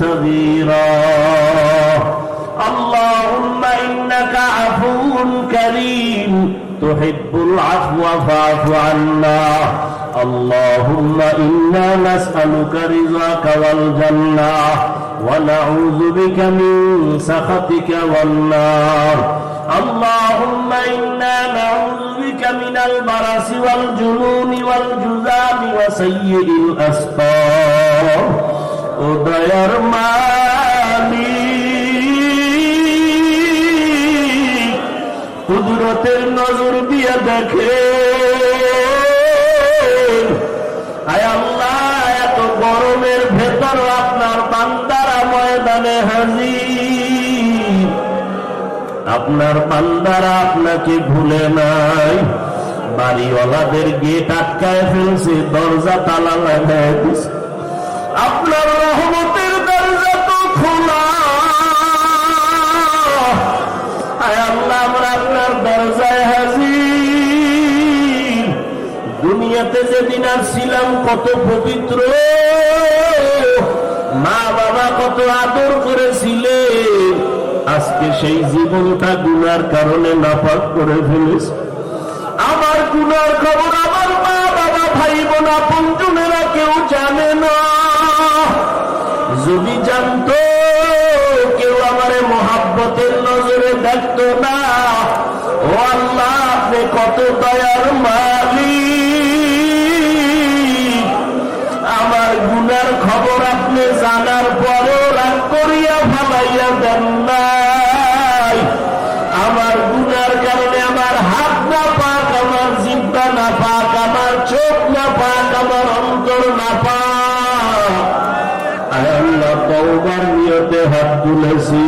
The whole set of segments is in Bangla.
صغيرا. اللهم إنك عفو كريم. تحب العفو فاعف عنا. اللهم إنا نسألك رضاك والجنة. ونعوذ بك من سخطك والنار. اللهم إنا نعوذ بك من البرص والجنون والجذام وسيء الاسقام উদয়ের মালিক কুদরতের নজর দিয়ে দেখে। আল্লাহ, এত গরমের ভেতর আপনার বান্দারা ময়দানে হাজির আপনার বান্দারা আপনাকে ভুলে নাই। বাড়িওয়ালাদের গেট আটকায় ফেলছে, দরজা তালা লাগায় দিছে। আপনার রহমতের দরজা তো খোলা। আল্লাহ, আমরা আপনার দরজায় দুনিয়াতে যেদিন আসছিলাম, কত পবিত্র। মা বাবা কত আদর করেছিলেন। আজকে সেই জীবনটা গুনার কারণে নাপাক করে ফেলেছে। আমার গুনার খবর আমার মা বাবা ভাই বোন আপন কেউ জানে না। যদি জানতো কেউ আমারে মহাব্বতের নজরে দেখতো না, ও আল্লাহ, আপনি কত দয়ার মালিক। আমার গুনার খবর আপনি জানার পরও রাগ করিয়া ভালাইয়া দেন নাই। আমার গুনার কারণে আমার হাত না পাক, আমার জিব্বা না পাক, আমার চোখ না পাক, আমার অন্তর না পাক। তওবার নিয়তে হাত তুলেছি।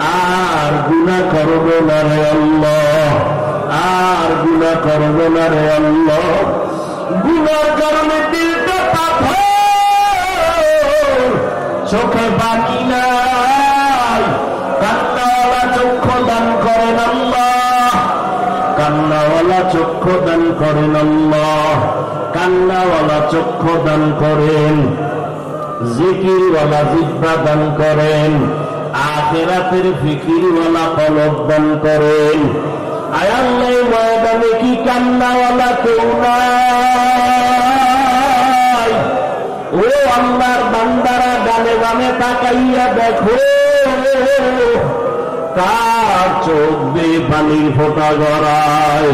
আর গুনাহ করব না রে আল্লাহ। আর গুনাহ করব না রে আল্লাহ। গুনার কারণে দিলটা পাথর চোখে পানি নাই। কান্নাওয়ালা চক্ষু দান করেন আল্লাহ। কান্নাওয়ালা চক্ষু দান করেন আল্লাহ। কান্নাওয়ালা চক্ষু দান করেন। জিকিরওয়ালা জিব্বা দান করেন, আখেরাতের ফিকিরওয়ালা কলব দান করেন আয়াল্লাই ময়দানে কি কান্নাওয়ালা কেউ নাই? ও আল্লাহর বান্দারা গানে গানে তাকাইয়া দেখো কার চোখ দিয়ে পানির ফোটা গড়ায়।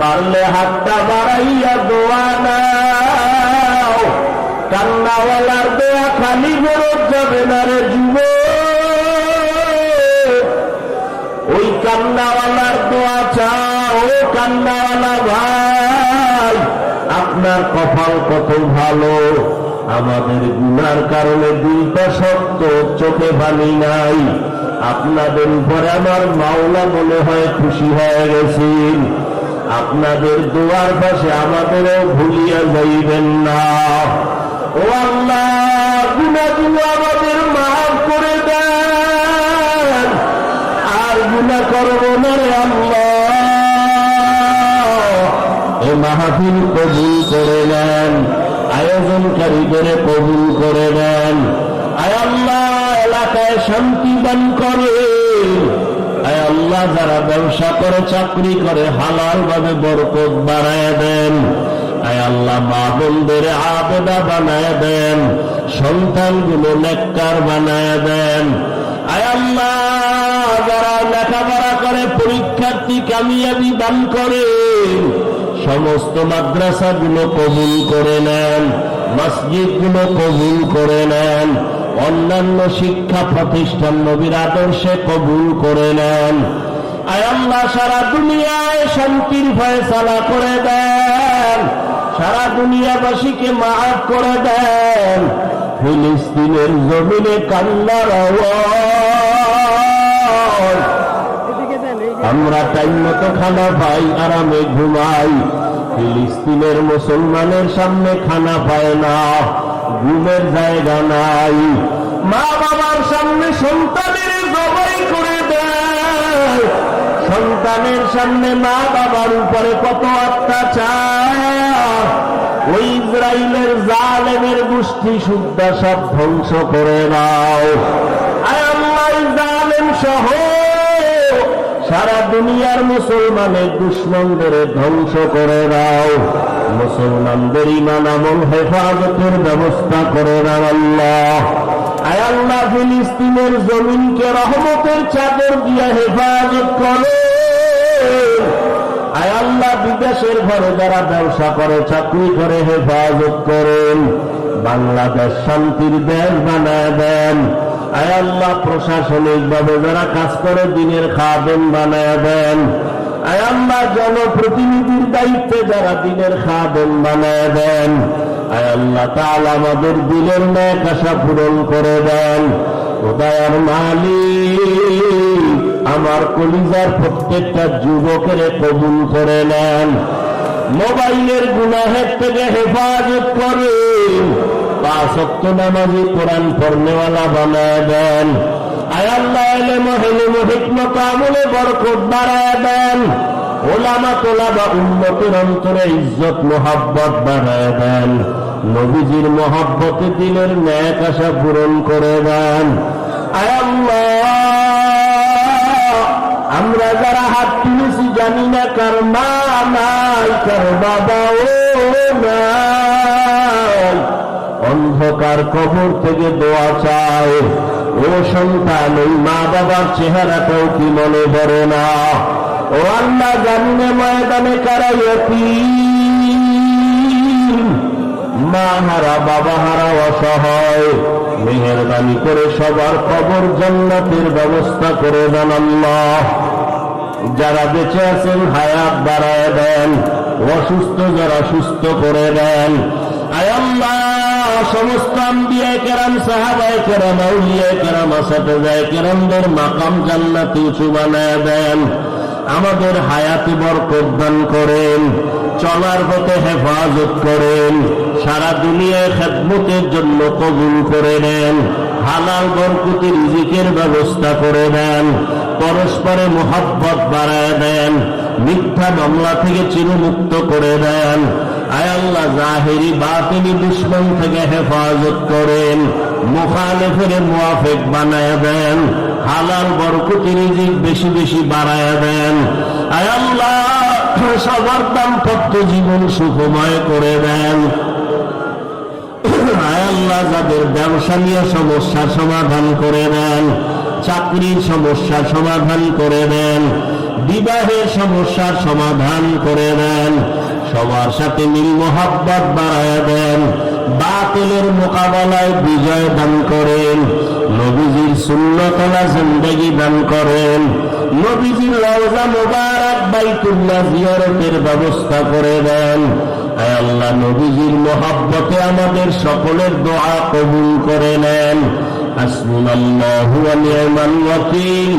পারলে হাতটা বাড়াইয়া দোয়া নাও কান্নাওয়ালার দোয়া খালি বেরোত যাবে না রে যুব ওই কান্নাওয়ালার দোয়া চাও, ও কান্নাওয়ালা ভাই। আপনার কপাল কত ভালো। আমাদের গুনার কারণে দুইটা সত্য চোখে পানি নাই। আপনাদের উপরে আমার মাওলা মনে হয় খুশি হয়ে গেছেন। আপনাদের দোয়ার পাশে আমাদেরও ভুলিয়া যাইবেন না। আল্লাহ গুণাগুলো আমাদের মাফ করে দেন। আর গুণা করব না রে আল্লাহ। এ মাহফিল কবুল করে নেন আয়োজনকারীদের কবুল করে নেন। আয় আল্লাহ, এলাকায় শান্তি দান আয় আল্লাহ, যারা ব্যবসা করে, চাকরি করে হালাল ভাবে বরকত বাড়ায় দেন। আয় আল্লাহ, মা আবেদা বানায় দেন, সন্তানগুলো নেককার বানায় দেন। আয় আল্লাহ, যারা লেখাপড়া করে, পরীক্ষার্থী কামিয়াবি দান করেন সমস্ত মাদ্রাসাগুলো কবুল করে নেন, মসজিদগুলো কবুল করে নেন, অন্যান্য শিক্ষা প্রতিষ্ঠান নবীর আদর্শে কবুল করে নেন। আয় আল্লাহ, সারা দুনিয়ায় শান্তির ফয়সালা করে দেন। সারা দুনিয়াবাসীকে মাফ করে দেন। ফিলিস্তিনের জমিনে কান্নার আমরা টাইম মতো খানা পাই, আরামে ঘুমাই। ফিলিস্তিনের মুসলমানের সামনে খানা পায় না, ঘুমের জায়গা নাই। মা বাবার সামনে সন্তানের সন্তানের সামনে মা বাবার উপরে কত অত্যাচার। ওই ইসরায়েলের জালেমের গোষ্ঠী শুদ্ধা সব ধ্বংস করে আল্লাহ জালেম সহ সারা দুনিয়ার মুসলমানের দুশ্মনদের ধ্বংস করে দাও। মুসলমানদের ইমান আমল হেফাজতের ব্যবস্থা করে দাও আল্লাহ। আয় আল্লাহ, ফিলিস্তিনের জমিনকে রহমতের চাদর দিয়ে হেফাজত করে। আয় আল্লাহ বিদেশের ঘরে যারা ব্যবসা করে, চাকরি করে, হেফাজত করেন। বাংলাদেশ শান্তির দেশ বানায় দেন। আয় আল্লাহ প্রশাসনিক ভাবে যারা কাজ করে, দিনের খাদেন বানায় দেন। আয় আল্লাহ জনপ্রতিনিধির দায়িত্বে যারা দিনের খাদেন বানায় দেন। আয় আল্লাহ তাল আমাদের দিলের ন্যাক আশা পূরণ করে দেন। উদয়ার মালিক। আমার কলিজার প্রত্যেকটা যুবকের কবুল করে নেন। মোবাইলের গুনাহের থেকে হেফাজত করেন পাঁচক্ত নামাজি কোরআন পড়নেওয়ালা বানায় দেন। আয়াল্লাহ ইজ্জত, মোহাব্বত দিলের ন্যাক আশা পূরণ করে দেন। আয়াল্লাহ আমরা যারা হাত তুলেছি জানি না কার মা নাই, কার বাবাও নাই। অন্ধকার কবর থেকে দোয়া চায় ও সন্তান, ওই মা বাবার চেহারাটাও কি মনে পড়ে না? ও আল্লাহ, জানি না ময়দানে কারাই মা হারা, বাবা হারা অসহায়। মেহরবানি করে সবার খবর জান্নাতের ব্যবস্থা করে দেন আল্লাহ। যারা বেঁচে আছেন, হায়াত বাড়ায় দেন, অসুস্থ যারা সুস্থ করে দেন। সমস্ত কেরাম, সাহাবায় কেরাম কেরাম আসাতে যায় কেরামদের মাকাম উঁচু বানায় দেন। আমাদের হায়াতে বরকত দান করেন, চলার পথে হেফাজত করেন, সারা দুনিয়ায় খেদমতের জন্য কবুল করে নেন, হালাল বরকতি রিজিকের ব্যবস্থা করে দেন পরস্পরে মোহাব্বত বাড়ায় দেন, মিথ্যা মামলা থেকে চিরমুক্ত করে দেন। আয় আল্লাহ, জাহেরি দুশ্মন থেকে হেফাজত করেন মুয়াফেক বানায় দেন, হালাল রিজিক বেশি বেশি বাড়ায় দেন। আয় আল্লাহ, সবার দাম্পত্য জীবন সুখময় করে দেন। আয় আল্লাহ, যাদের ব্যবসা নিয়ে সমস্যার সমাধান করে দেন চাকরির সমস্যার সমাধান করে দেন, বিবাহের সমস্যার সমাধান করে দেন, সবার সাথে মিল মোহাব্বত বাড়ায় দেন, বাতিলের মোকাবেলায় বিজয় দান করেন, নবীজির শূন্যতলা জিন্দগি দান করেন, নবীজির রওজা মোবারক বাইতুল্লাহ জিয়ারতের ব্যবস্থা করে দেন। আল্লাহ, নবীজির মোহাব্বতে আমাদের সকলের দোয়া কবুল করে নেন। হাসবুনাল্লাহু ওয়া নি'মাল ওয়াকিল